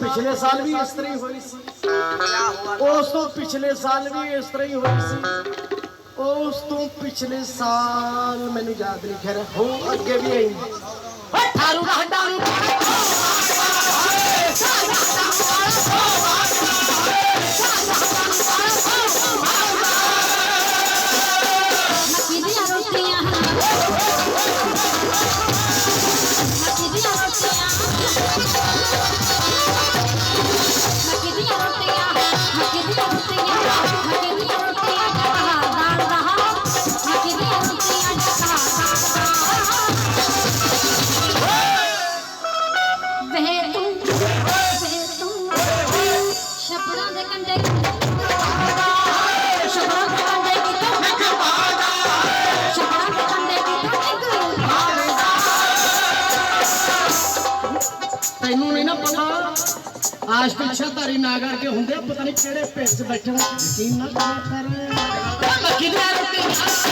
पिछले साल भी इस तरह हुई सी। उस तो पिछले साल भी इस तरह हुई सी। ਉਸ ਤੋਂ ਪਿਛਲੇ ਸਾਲ ਮੈਨੂੰ ਯਾਦ ਨਹੀਂ ਖੈਰ ਹੋ ਅੱਗੇ ਵੀ ਆਈ। ਓਏ ਠਾਰੂ ਦਾ ਹੱਡਾ ਨੂੰ ਪਤਾ ਆਸ਼ਕ ਛਾਤਾਰੀ ਨਾ ਕਰਕੇ ਹੁੰਦੇ ਆ, ਪਤਾ ਨਹੀਂ ਕਿਹੜੇ ਪਿੰਡ 'ਚ ਬੈਠਣਾ ਯਕੀਨ ਨਾ ਕਰਿਆ ਕਰ ਲੱਗੀ ਦੀਆਂ ਰੋਟੀਆਂ ਮੱਕੀ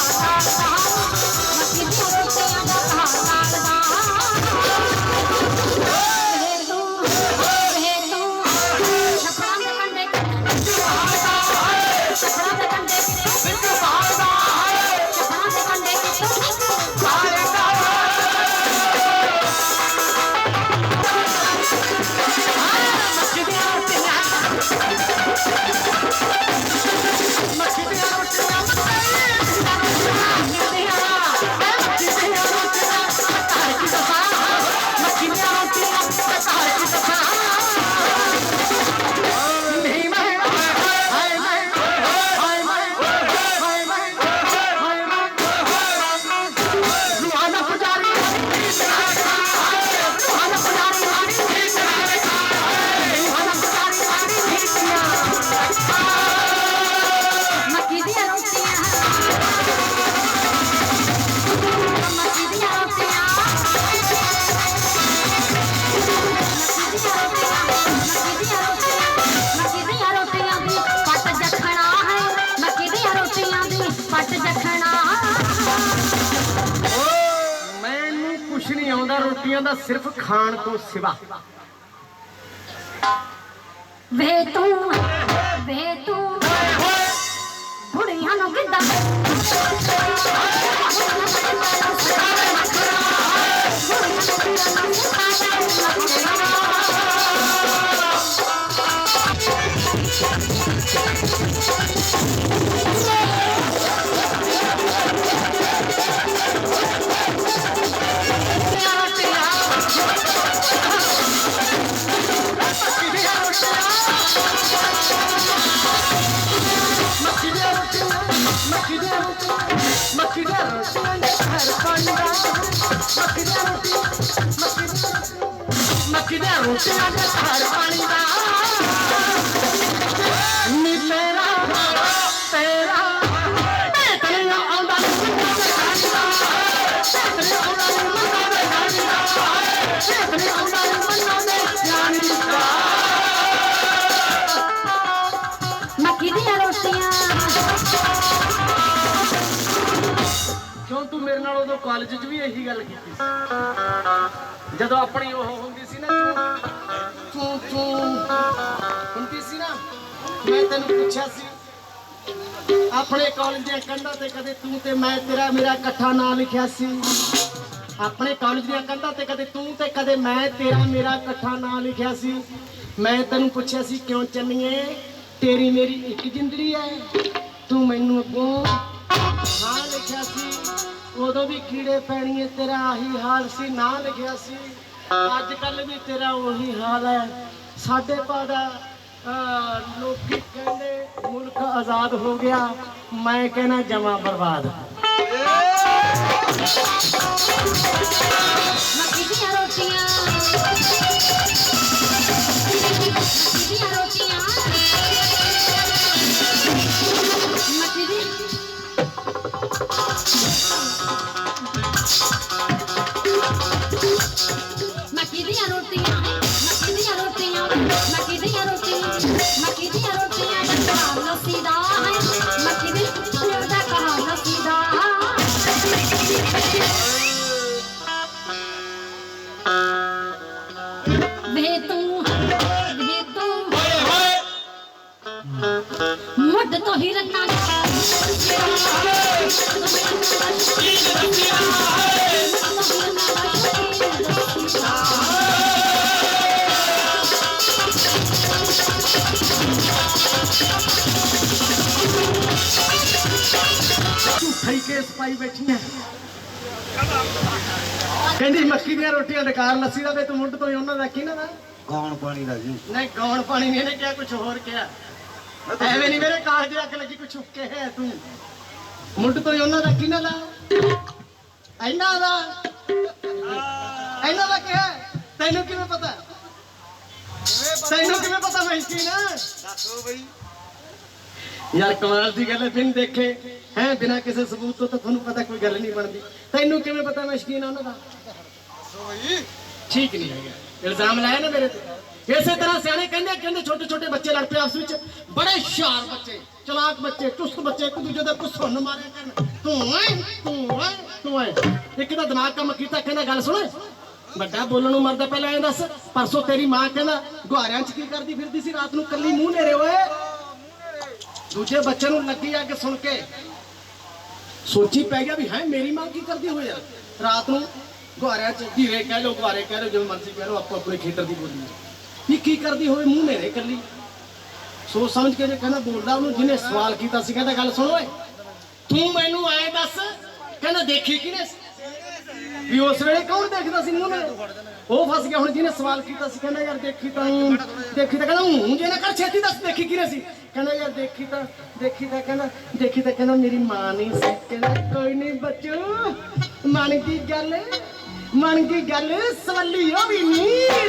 ਆਉਂਦਾ ਦਾ ਸਿਰਫ ਖਾਣ ਤੋਂ ਸਿਵਾ। ਵੇ ਤੂੰ ਵੇ ਤੂੰ ਬੁੜੀਆਂ ਨੂੰ ਕਿੱਦਾਂ मखीदार रोटी मखीदार रोटी मखीदार रोटी ਉਦੋਂ ਕਾਲਜ 'ਚ ਵੀ ਇਹੀ ਗੱਲ ਕੀਤੀ ਸੀ। ਜਦੋਂ ਆਪਣੀ ਉਹ ਹੁੰਦੀ ਸੀ ਨਾ, ਤੂੰ ਤੂੰ ਹੁੰਦੀ ਸੀ ਨਾ, ਮੈਂ ਤੈਨੂੰ ਪੁੱਛਿਆ ਸੀ, ਆਪਣੇ ਕਾਲਜ ਦੀਆਂ ਕੰਧਾਂ ਤੇ ਕਦੇ ਤੂੰ ਤੇ ਮੈਂ ਤੇਰਾ, ਮੇਰਾ ਇਕੱਠਾ ਨਾਂ ਲਿਖਿਆ ਸੀ? ਆਪਣੇ ਕਾਲਜ ਦੀਆਂ ਕੰਧਾਂ ਤੇ ਕਦੇ ਤੂੰ ਤੇ ਕਦੇ ਮੈਂ ਤੇਰਾ, ਮੇਰਾ ਇਕੱਠਾ ਨਾਂ ਲਿਖਿਆ ਸੀ? ਮੈਂ ਤੈਨੂੰ ਪੁੱਛਿਆ ਸੀ, ਕਿਉਂ ਚੰਨੀਏ, ਤੇਰੀ ਮੇਰੀ ਇੱਕ ਜ਼ਿੰਦਗੀ ਹੈ? ਤੂੰ ਮੈਨੂੰ ਅੱਗੋਂ ਨਾਂ ਲਿਖਿਆ ਸੀ। ਉਦੋਂ ਵੀ ਕੀੜੇ ਪੈਣੀਏ, ਤੇਰਾ ਆਹੀ ਹਾਲ ਸੀ, ਨਾਂ ਲਿਖਿਆ ਸੀ। ਅੱਜ ਕੱਲ ਵੀ ਤੇਰਾ ਉਹੀ ਹਾਲ ਹੈ। ਸਾਡੇ ਪਾਦਾ ਲੋਕੀ ਕਹਿੰਦੇ, ਮੁਲਕ ਆਜ਼ਾਦ ਹੋ ਗਿਆ, ਮੈਂ ਕਹਿੰਦਾ ਜਮਾ ਬਰਬਾਦ। ਮੱਕੀ ਦੀਆਂ ਰੋਟੀਆਂ ਝੂਠਾ ਹੀ ਕੇਸ ਪਾਈ ਬੈਠੀਆਂ ਕਹਿੰਦੀ ਮੱਕੀ ਦੀਆਂ ਰੋਟੀਆਂ ਡਕਾਰ ਲੱਸੀ ਦਾ ਵੇ ਤੂੰ ਮੁੰਡ ਤੋਂ ਹੀ ਉਹਨਾਂ ਦਾ ਕੀ ਨਾ ਦਾ ਕੌਣ ਪਾਣੀ ਦਾ ਜੀ। ਨਹੀਂ ਕੌਣ ਪਾਣੀ ਨਹੀਂ ਇਹਨੇ ਕਿਹਾ ਕੁਝ ਹੋਰ ਕਿਹਾ। ਐਵੇਂ ਨਹੀਂ ਮੇਰੇ ਕਾਗਜ਼ ਅੱਗ ਲੱਗੀ ਕੁਝ ਉੱਕੇ ਹੈ ਤੂੰ। ਮੁੰਡ ਤੋਂ ਹੀ ਉਹਨਾਂ ਦਾ ਕੀ ਨਾ ਦਾ ਇਹਨਾਂ ਦਾ। ਇਹਨਾਂ ਦਾ ਕਿਹਾ ਤੈਨੂੰ ਕਿਵੇਂ ਪਤਾ? ਤੈਨੂੰ ਕਿਵੇਂ ਪਤਾ ਮੈਂ ਕੀ ਨਾ? ਦੱਸੋ ਬਈ। ਯਾਰ ਕਮਾਲ ਦੀ ਗੱਲ ਹੈ ਬਿਨ ਦੇਖੇ। ਹੈ ਬਿਨਾ ਕਿਸੇ ਸਬੂਤ ਤੋਂ ਤਾਂ ਤੁਹਾਨੂੰ ਪਤਾ ਕੋਈ ਗੱਲ ਨਹੀਂ ਬਣਦੀ। ਤੈਨੂੰ ਕਿਵੇਂ ਪਤਾ ਮੈਂ ਸ਼ਕੀਨ ਆ ਉਹਨਾਂ ਦਾ? ਦੱਸੋ ਬਈ। ਠੀਕ ਨਹੀਂ ਹੈਗਾ। ਇਲਜ਼ਾਮ ਲਾਇਆ ਨਾ ਮੇਰੇ ਤੇ। ਇਸੇ ਤਰ੍ਹਾਂ ਸਿਆਣੇ ਕਹਿੰਦੇ ਕਹਿੰਦੇ ਛੋਟੇ ਛੋਟੇ ਬੱਚੇ ਲੜ ਪਏ ਆਪਸ ਵਿੱਚ। ਬੜੇ ਹੁਸ਼ਿਆਰ ਬੱਚੇ ਚਲਾਕ ਬੱਚੇ ਚੁਸਤ ਬੱਚੇ ਇੱਕ ਦੂਜੇ ਦੇ ਕੁਸੁੰਨ ਮਾਰਿਆ ਕਰਨ। ਤੂੰ ਐ ਤੂੰ ਐ ਤੂੰ ਐ ਇੱਕ ਦਾ ਦਿਮਾਗ ਕੰਮ ਕੀਤਾ ਕਹਿੰਦਾ ਗੱਲ ਸੁਣ। ਵੱਡਾ ਬੋਲਣ ਨੂੰ ਮਰਦਾ ਪਹਿਲਾਂ ਐਂ ਦੱਸ ਪਰਸੋਂ ਤੇਰੀ ਮਾਂ ਕਹਿੰਦਾ ਗੁਹਾਰਿਆਂ 'ਚ ਕੀ ਕਰਦੀ ਫਿਰਦੀ ਸੀ? ਰਾਤ ਨੂੰ ਕੱਲੀ ਮੂੰਹ ਨੇਰੇ ਓਏ। ਦੂਜੇ ਬੱਚੇ ਨੂੰ ਲੱਗੀ ਅੱਗ ਸੁਣ ਕੇ। ਸੋਚੀ ਪੈ ਗਿਆ ਵੀ ਹੈ, ਮੇਰੀ ਮਾਂ ਕੀ ਕਰਦੀ ਹੋਈ ਯਾਰ ਰਾਤ ਨੂੰ ਗੁਹਾਰਿਆਂ ਚ ਧੀਰੇ ਕਹਿ ਲੋ ਗੁਹਾਰੇ ਕਹਿ ਲੋ ਜਿਵੇਂ ਮਰਜ਼ੀ ਕਹਿ ਲੋ ਆਪੋ ਆਪਣੇ ਖੇਤਰ ਦੀ ਬੋਲੀ ਹੈ ਇਹ ਕੀ ਕਰਦੀ ਹੋਵੇ, ਮੂੰਹ ਨੇਰੇ ਕੱਲੀ ਸੋਚ ਸਮਝ ਕੇ ਜੇ ਕਹਿੰਦਾ ਬੋਲਦਾ ਉਹਨੂੰ, ਜਿਹਨੇ ਸਵਾਲ ਕੀਤਾ ਸੀ, ਕਹਿੰਦਾ, ਗੱਲ ਸੁਣ ਓਏ, ਤੂੰ ਮੈਨੂੰ ਐ ਦੱਸ, ਕਹਿੰਦਾ ਦੇਖੀ ਕਿਨੇ ਵੀ ਉਸ ਵੇਲੇ ਕੌਣ ਦੇਖਦਾ ਸੀ ਮੂੰਹ ਨੇਰੇ ਉਹ ਫਸ ਗਿਆ, ਹੁਣ ਜਿਹਨੇ ਸਵਾਲ ਕੀਤਾ ਸੀ, ਕਹਿੰਦਾ ਯਾਰ ਦੇਖੀ ਤਾਂ ਦੇਖੀ ਤਾਂ ਕਹਿੰਦਾ ਹੂੰ ਜੇ ਨਾ ਕਰ ਛੇਤੀ ਦੱਸ, ਦੇਖੀ ਕਿਨੇ ਸੀ? ਕਹਿੰਦਾ ਯਾਰ ਦੇਖੀ ਤਾਂ ਦੇਖੀ ਤਾਂ ਕਹਿੰਦਾ, ਦੇਖੀ ਤਾਂ ਕਹਿੰਦਾ ਮੇਰੀ ਮਾਂ ਨਹੀਂ ਸੀ ਕਹਿੰਦਾ ਕੋਈ ਨਹੀਂ ਬੱਚੂ ਮਨ ਕੀ ਗੱਲ। मन की गल सवाली हो भी नी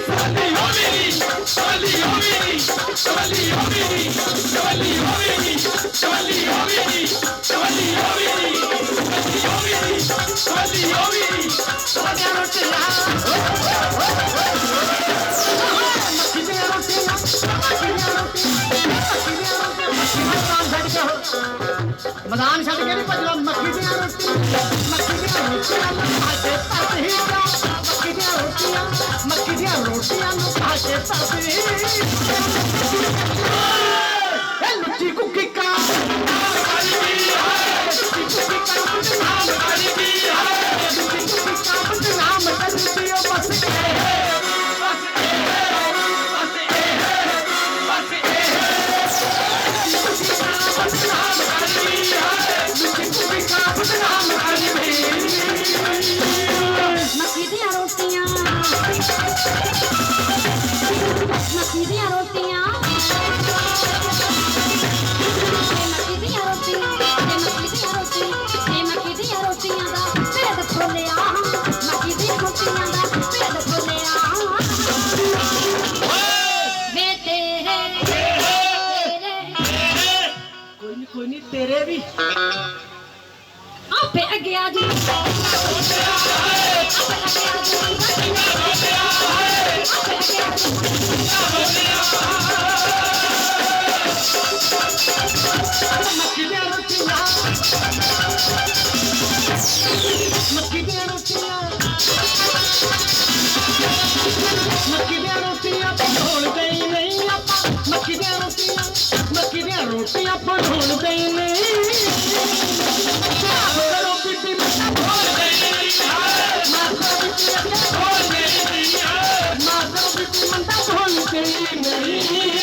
सवली हो भी के नहीं मक्खी रोटियाँ मक्खियाँ रोटियाँ नु खाके तरसी कोई तेरे भी। आपे अगे आ जी Thank you. 你。